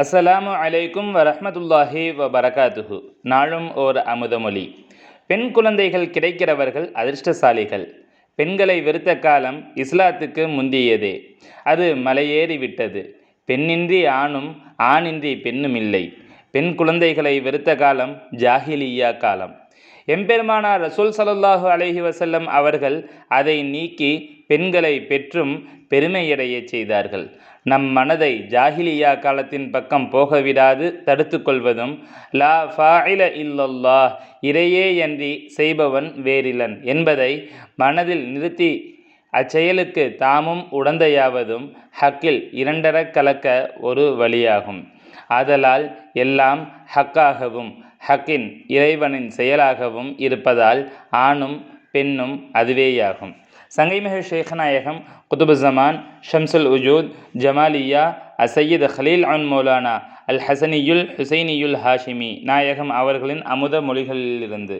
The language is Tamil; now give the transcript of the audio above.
அஸ்ஸலாமு அலைக்கும் வரஹ்மத்துல்லாஹி வ நாளும் ஓர் அமுதமொழி. பெண் குழந்தைகள் கிடைக்கிறவர்கள் அதிர்ஷ்டசாலிகள். பெண்களை வெறுத்த காலம் இஸ்லாத்துக்கு முந்தியதே. அது மலையேறி விட்டது பெண்ணின்றி ஆணும் ஆணின்றி பெண்ணும் இல்லை. பெண் குழந்தைகளை வெறுத்த காலம் ஜாஹிலியா காலம். எம்பெருமானார் ரசூல் ஸல்லல்லாஹு அலஹி வசல்லம் அவர்கள் அதை நீக்கி பெண்களை பெற்றும் பெருமையடையச் செய்தார்கள். நம் மனதை ஜாஹிலியா காலத்தின் பக்கம் போகவிடாது தடுத்து கொள்வதும் லா ஃபாயில இல்லல்லா இறையேயன்றி செய்பவன் வேறிலன் என்பதை மனதில் நிறுத்தி அச்செயலுக்கு தாமும் உடந்தையாவதும் ஹக்கில் இரண்டரக் கலக்க ஒரு வழியாகும். ஆதலால் எல்லாம் ஹக்காகவும் ஹக்கின் இறைவனின் செயலாகவும் இருப்பதால் ஆணும் பெண்ணும் அதுவேயாகும். சங்கைமிகு ஷேக்நாயகம் குதுபுசமான் ஷம்சுல் உஜூத் ஜமாலியா அசையீத் ஹலீல் அன் மௌலானா அல் ஹசனியுல் ஹுசைனியுல் ஹாஷிமி நாயகம் அவர்களின் அமுத மொழிகளிலிருந்து.